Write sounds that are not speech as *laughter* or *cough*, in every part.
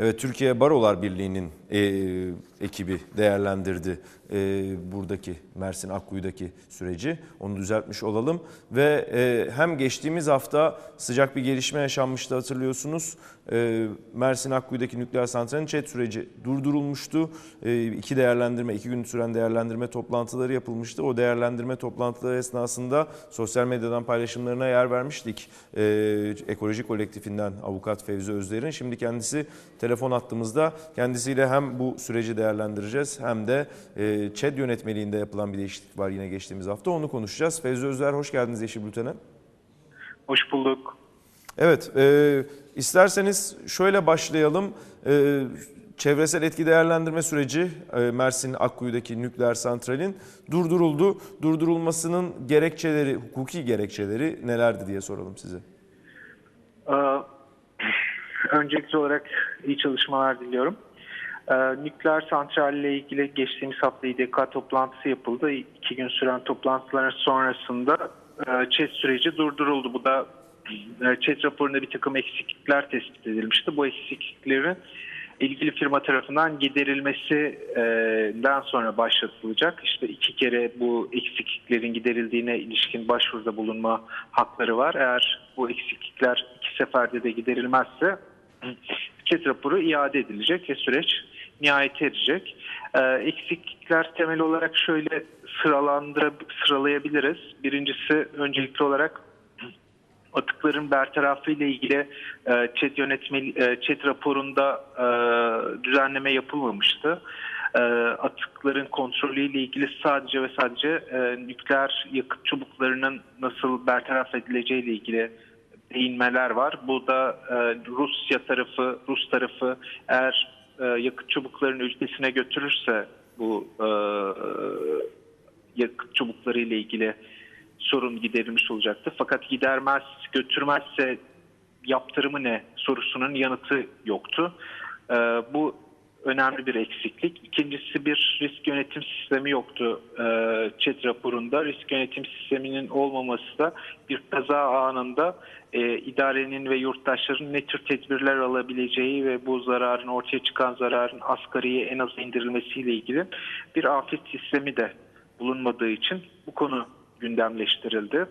Evet, Türkiye Barolar Birliği'nin e, ekibi değerlendirdi e, buradaki Mersin Akkuyu'daki süreci. Onu düzeltmiş olalım. Ve e, hem geçtiğimiz hafta sıcak bir gelişme yaşanmıştı hatırlıyorsunuz. E, Mersin Akkuyu'daki nükleer santralin ÇED süreci durdurulmuştu. E, iki değerlendirme, iki gün süren değerlendirme toplantıları yapılmıştı. O değerlendirme toplantıları esnasında sosyal medyadan paylaşımlarına yer vermiştik. E, Ekoloji Kolektifinden avukat Fevzi Özder'in. Şimdi kendisi telefon attığımızda kendisiyle hem bu süreci değerlendireceğiz hem de e, ÇED yönetmeliğinde yapılan bir değişiklik var yine geçtiğimiz hafta. Onu konuşacağız. Fevzi Özder hoş geldiniz Yeşil Bülten'e. Hoş bulduk. Evet, e, isterseniz şöyle başlayalım. E, çevresel etki değerlendirme süreci e, Mersin Akkuyu'daki nükleer santralin durduruldu. Durdurulmasının gerekçeleri, hukuki gerekçeleri nelerdi diye soralım size. Ee, öncelikli olarak iyi çalışmalar diliyorum. Ee, nükleer santralle ilgili geçtiğimiz hafta İDK toplantısı yapıldı. İki gün süren toplantıların sonrasında e, ÇED süreci durduruldu. Bu da e, ÇED raporunda bir takım eksiklikler tespit edilmişti. Bu eksikliklerin ilgili firma tarafından giderilmesinden sonra başlatılacak. İşte iki kere bu eksikliklerin giderildiğine ilişkin başvuruda bulunma hakları var. Eğer bu eksiklikler iki seferde de giderilmezse ÇED raporu iade edilecek ve süreç nihayete erecek. Ee, eksiklikler temel olarak şöyle sıralandıra, sıralayabiliriz. Birincisi öncelikli olarak atıkların bertarafı ile ilgili ÇED yönetmeli ÇED raporunda e, düzenleme yapılmamıştı. E, atıkların kontrolü ile ilgili sadece ve sadece e, nükleer yakıt çubuklarının nasıl bertaraf edileceği ile ilgili değinmeler var. Bu da e, Rusya tarafı, Rus tarafı eğer e, yakıt çubuklarını ülkesine götürürse bu e, yakıt çubukları ile ilgili sorun giderilmiş olacaktı. Fakat gidermez, götürmezse yaptırımı ne sorusunun yanıtı yoktu. Ee, bu önemli bir eksiklik. İkincisi bir risk yönetim sistemi yoktu ee, ÇED raporunda. Risk yönetim sisteminin olmaması da bir kaza anında e, idarenin ve yurttaşların ne tür tedbirler alabileceği ve bu zararın ortaya çıkan zararın asgariye en az indirilmesiyle ilgili bir afet sistemi de bulunmadığı için bu konu gündemleştirildi.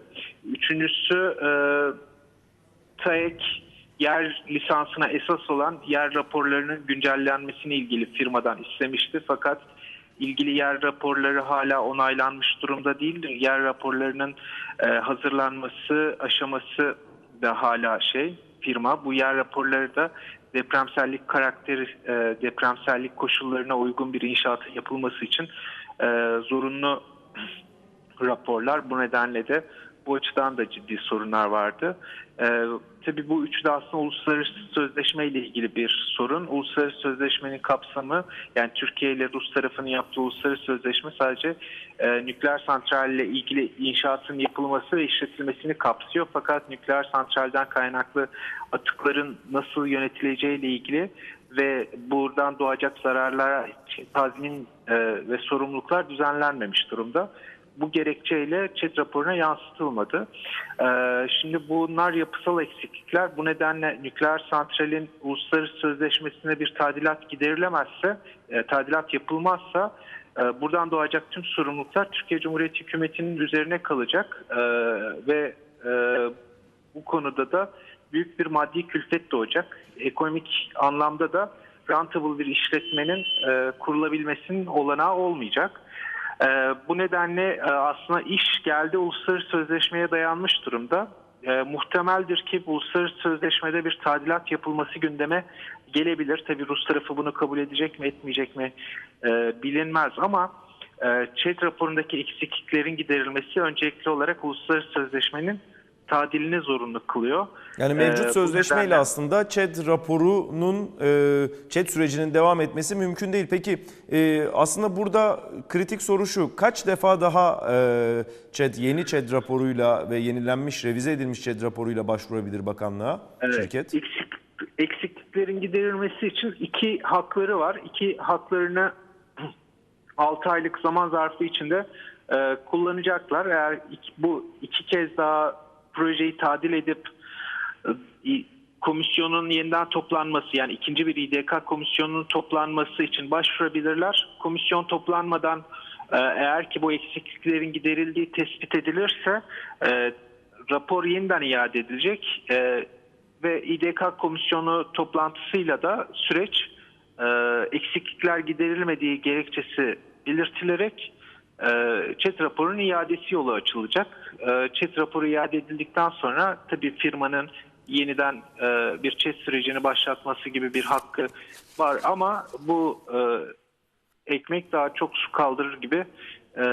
Üçüncüsü e, TAEK yer lisansına esas olan yer raporlarının güncellenmesini ilgili firmadan istemişti. Fakat ilgili yer raporları hala onaylanmış durumda değildir. Yer raporlarının e, hazırlanması aşaması da hala şey firma. Bu yer raporları da depremsellik karakteri, e, depremsellik koşullarına uygun bir inşaatın yapılması için e, zorunlu *clears throat* raporlar. Bu nedenle de bu açıdan da ciddi sorunlar vardı. Ee, tabii bu üçü de aslında uluslararası sözleşme ile ilgili bir sorun. Uluslararası sözleşmenin kapsamı yani Türkiye ile Rus tarafının yaptığı uluslararası sözleşme sadece e, nükleer santralle ilgili inşaatın yapılması ve işletilmesini kapsıyor. Fakat nükleer santralden kaynaklı atıkların nasıl yönetileceği ile ilgili ve buradan doğacak zararlara tazmin e, ve sorumluluklar düzenlenmemiş durumda bu gerekçeyle ÇED raporuna yansıtılmadı. Ee, şimdi bunlar yapısal eksiklikler. Bu nedenle nükleer santralin uluslararası sözleşmesine bir tadilat giderilemezse, e, tadilat yapılmazsa e, buradan doğacak tüm sorumluluklar Türkiye Cumhuriyeti Hükümeti'nin üzerine kalacak e, ve e, bu konuda da büyük bir maddi külfet doğacak. Ekonomik anlamda da rentable bir işletmenin e, kurulabilmesinin olanağı olmayacak. E, bu nedenle e, aslında iş geldi uluslararası sözleşmeye dayanmış durumda. E, muhtemeldir ki uluslararası sözleşmede bir tadilat yapılması gündeme gelebilir. Tabi Rus tarafı bunu kabul edecek mi etmeyecek mi e, bilinmez ama e, ÇED raporundaki eksikliklerin giderilmesi öncelikli olarak uluslararası sözleşmenin tadilini zorunlu kılıyor. Yani mevcut Ee, sözleşmeyle nedenle- aslında ÇED raporunun, e, ÇED sürecinin devam etmesi mümkün değil. Peki e, aslında burada kritik soru şu, kaç defa daha e, ÇED, yeni ÇED raporuyla ve yenilenmiş, revize edilmiş ÇED raporuyla başvurabilir bakanlığa şirket? Eksik, eksikliklerin giderilmesi için iki hakları var. İki haklarını *clears throat* 6 aylık zaman zarfı içinde e, kullanacaklar. Eğer iki- bu iki kez daha projeyi tadil edip e, komisyonun yeniden toplanması yani ikinci bir İDK komisyonunun toplanması için başvurabilirler. Komisyon toplanmadan e, eğer ki bu eksikliklerin giderildiği tespit edilirse e, rapor yeniden iade edilecek e, ve İDK komisyonu toplantısıyla da süreç e, eksiklikler giderilmediği gerekçesi belirtilerek ÇED raporunun iadesi yolu açılacak. E, ÇED raporu iade edildikten sonra tabii firmanın yeniden e, bir ÇED sürecini başlatması gibi bir hakkı var ama bu e, ekmek daha çok su kaldırır gibi e,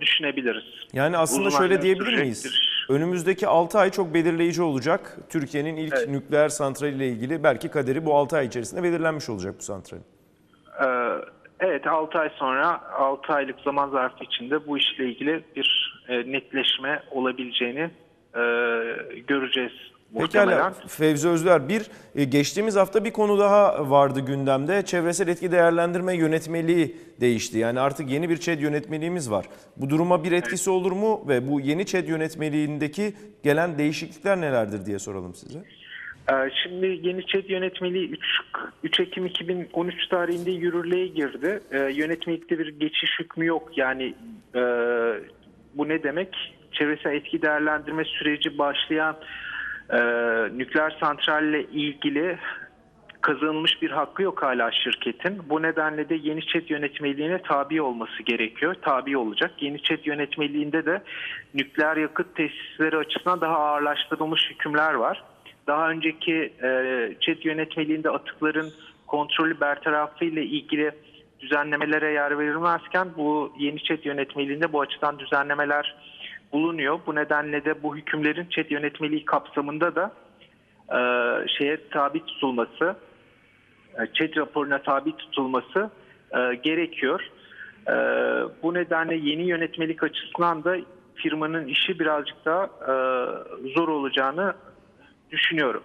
düşünebiliriz. Yani aslında Uzun şöyle diyebilir miyiz? Önümüzdeki 6 ay çok belirleyici olacak. Türkiye'nin ilk nükleer santraliyle ilgili belki kaderi bu 6 ay içerisinde belirlenmiş olacak bu santralin. Evet 6 ay sonra 6 aylık zaman zarfı içinde bu işle ilgili bir e, netleşme olabileceğini e, göreceğiz. Pekala Fevzi Özler bir e, geçtiğimiz hafta bir konu daha vardı gündemde. Çevresel etki değerlendirme yönetmeliği değişti. Yani artık yeni bir ÇED yönetmeliğimiz var. Bu duruma bir etkisi olur mu ve bu yeni ÇED yönetmeliğindeki gelen değişiklikler nelerdir diye soralım size. Ee, Şimdi yeni ÇED yönetmeliği 3, 3 Ekim 2013 tarihinde yürürlüğe girdi. Ee, yönetmelikte bir geçiş hükmü yok. Yani e, bu ne demek? Çevresel etki değerlendirme süreci başlayan e, nükleer santralle ilgili kazanılmış bir hakkı yok hala şirketin. Bu nedenle de yeni ÇED yönetmeliğine tabi olması gerekiyor. Tabi olacak. Yeni ÇED yönetmeliğinde de nükleer yakıt tesisleri açısından daha ağırlaştırılmış hükümler var. Daha önceki e, ÇED yönetmeliğinde atıkların kontrolü bertarafı ile ilgili düzenlemelere yer verilmezken bu yeni ÇED yönetmeliğinde bu açıdan düzenlemeler bulunuyor. Bu nedenle de bu hükümlerin ÇED yönetmeliği kapsamında da e, şeye tabi tutulması, ÇED raporuna tabi tutulması e, gerekiyor. E, bu nedenle yeni yönetmelik açısından da firmanın işi birazcık daha zor olacağını düşünüyorum.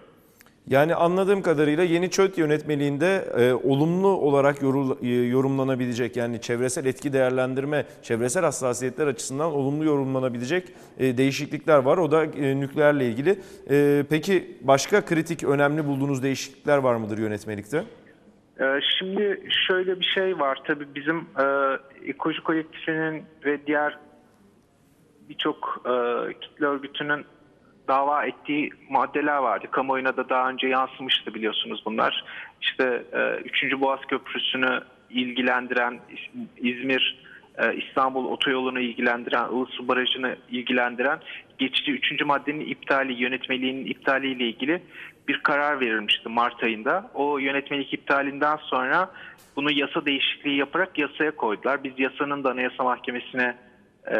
Yani anladığım kadarıyla yeni ÇÖT yönetmeliğinde e, olumlu olarak yorul- e, yorumlanabilecek yani çevresel etki değerlendirme, çevresel hassasiyetler açısından olumlu yorumlanabilecek e, değişiklikler var. O da e, nükleerle ilgili. E, peki başka kritik, önemli bulduğunuz değişiklikler var mıdır yönetmelikte? Ee, Şimdi şöyle bir şey var tabii bizim e, ekoloji kolektifinin ve diğer birçok e, kitle örgütünün dava ettiği maddeler vardı. Kamuoyuna da daha önce yansımıştı biliyorsunuz bunlar. İşte e, 3. Boğaz Köprüsü'nü ilgilendiren İzmir e, İstanbul otoyolunu ilgilendiren, Ilısu Barajı'nı ilgilendiren geçici 3. maddenin iptali, yönetmeliğinin iptaliyle ilgili bir karar verilmişti Mart ayında. O yönetmelik iptalinden sonra bunu yasa değişikliği yaparak yasaya koydular. Biz yasanın da Anayasa Mahkemesi'ne e,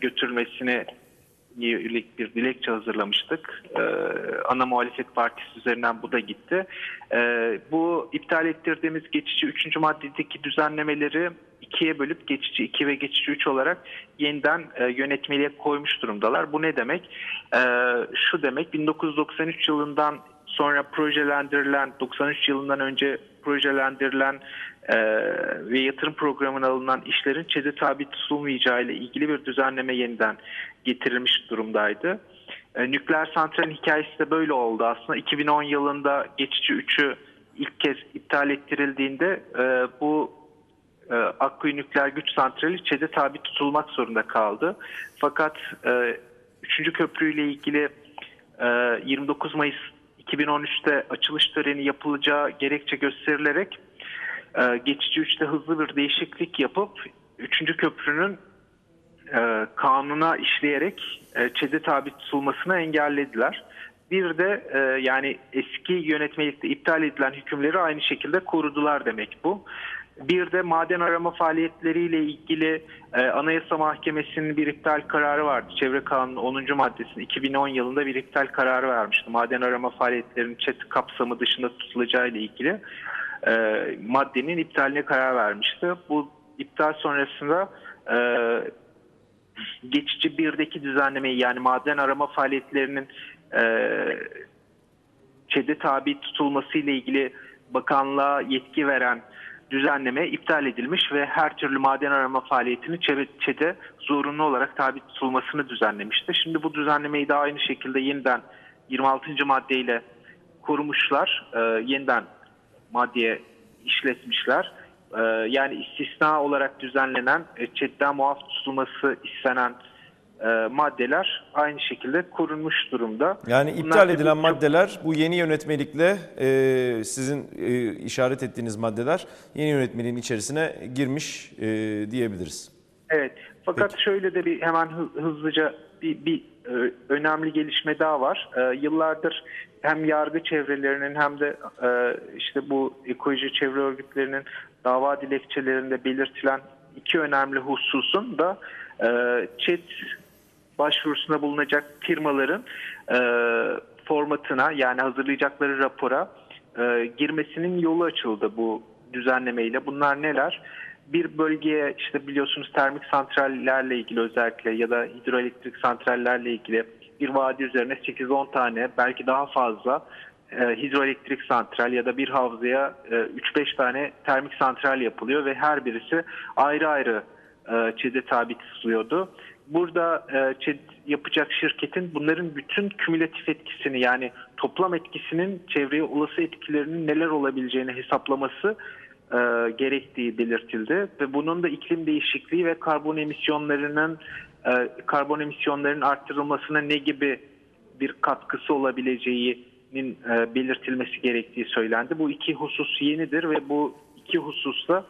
götürülmesine yönelik bir dilekçe hazırlamıştık. Ee, ana muhalefet partisi üzerinden bu da gitti. Ee, bu iptal ettirdiğimiz geçici 3. maddedeki düzenlemeleri ikiye bölüp geçici 2 ve geçici 3 olarak yeniden e, yönetmeliğe koymuş durumdalar. Bu ne demek? Ee, şu demek 1993 yılından sonra projelendirilen 93 yılından önce projelendirilen e, ve yatırım programına alınan işlerin ÇED'e tabi tutulmayacağı ile ilgili bir düzenleme yeniden getirilmiş durumdaydı. E, nükleer santralin hikayesi de böyle oldu aslında. 2010 yılında geçici 3'ü ilk kez iptal ettirildiğinde e, bu e, Akkuyu Nükleer Güç Santrali ÇED'e tabi tutulmak zorunda kaldı. Fakat e, 3. köprüyle ilgili e, 29 Mayıs 2013'te açılış töreni yapılacağı gerekçe gösterilerek e, geçici 3'te hızlı bir değişiklik yapıp 3. köprünün e, kanuna işleyerek e, ÇED'e tabi tutulmasını engellediler. Bir de e, yani eski yönetmelikte iptal edilen hükümleri aynı şekilde korudular demek bu. Bir de maden arama faaliyetleriyle ilgili e, Anayasa Mahkemesi'nin bir iptal kararı vardı. Çevre Kanunu 10. maddesinde 2010 yılında bir iptal kararı vermişti. Maden arama faaliyetlerinin ÇED kapsamı dışında tutulacağı ile ilgili maddenin iptaline karar vermişti. Bu iptal sonrasında geçici birdeki düzenlemeyi yani maden arama faaliyetlerinin e, ÇED'e tabi tutulması ile ilgili bakanlığa yetki veren düzenleme iptal edilmiş ve her türlü maden arama faaliyetini ÇED'e zorunlu olarak tabi tutulmasını düzenlemişti. Şimdi bu düzenlemeyi de aynı şekilde yeniden 26. maddeyle korumuşlar. E, yeniden maddeye işletmişler. E, yani istisna olarak düzenlenen, e, muaf tutulması istenen e, maddeler aynı şekilde korunmuş durumda. Yani Bunlar iptal edilen çok- maddeler bu yeni yönetmelikle e, sizin e, işaret ettiğiniz maddeler yeni yönetmeliğin içerisine girmiş e, diyebiliriz. Evet. Fakat şöyle de bir hemen hı- hızlıca bir, bir e, önemli gelişme daha var. E, yıllardır hem yargı çevrelerinin hem de e, işte bu ekoloji çevre örgütlerinin dava dilekçelerinde belirtilen iki önemli hususun da e, ÇED başvurusunda bulunacak firmaların e, formatına yani hazırlayacakları rapora e, girmesinin yolu açıldı bu düzenlemeyle. Bunlar neler? Bir bölgeye işte biliyorsunuz termik santrallerle ilgili özellikle ya da hidroelektrik santrallerle ilgili bir vadi üzerine 8-10 tane belki daha fazla e, hidroelektrik santral ya da bir havzaya e, 3-5 tane termik santral yapılıyor ve her birisi ayrı ayrı e, ÇED'e tabi tutuluyordu. Burada e, ÇED yapacak şirketin bunların bütün kümülatif etkisini yani toplam etkisinin çevreye olası etkilerinin neler olabileceğini hesaplaması e, gerektiği belirtildi ve bunun da iklim değişikliği ve karbon emisyonlarının e, karbon emisyonlarının arttırılmasına ne gibi bir katkısı olabileceğinin e, belirtilmesi gerektiği söylendi. Bu iki husus yenidir ve bu iki hususta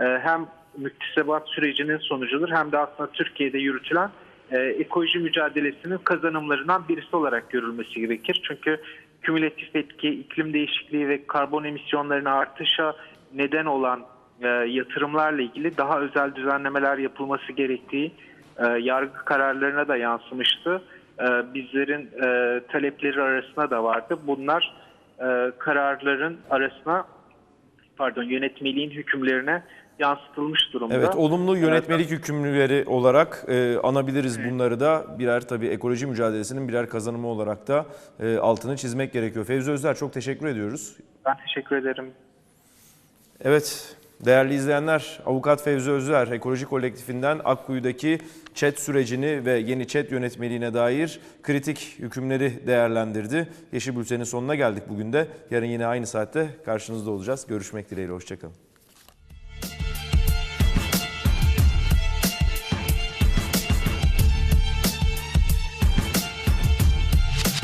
e, hem müktesebat sürecinin sonucudur hem de aslında Türkiye'de yürütülen e, ekoloji mücadelesinin kazanımlarından birisi olarak görülmesi gerekir. Çünkü kümülatif etki, iklim değişikliği ve karbon emisyonlarının artışa neden olan e, yatırımlarla ilgili daha özel düzenlemeler yapılması gerektiği e, yargı kararlarına da yansımıştı. E, bizlerin e, talepleri arasında da vardı. Bunlar e, kararların arasına pardon yönetmeliğin hükümlerine yansıtılmış durumda. Evet, olumlu yönetmelik hükümlüleri olarak e, anabiliriz bunları da birer tabii ekoloji mücadelesinin birer kazanımı olarak da e, altını çizmek gerekiyor. Fevzi Özler çok teşekkür ediyoruz. Ben teşekkür ederim. Evet, değerli izleyenler, Avukat Fevzi Özler Ekoloji Kolektifinden Akkuyu'daki ÇED sürecini ve yeni ÇED yönetmeliğine dair kritik hükümleri değerlendirdi. Yeşil Bülten'in sonuna geldik bugün de. Yarın yine aynı saatte karşınızda olacağız. Görüşmek dileğiyle, hoşçakalın.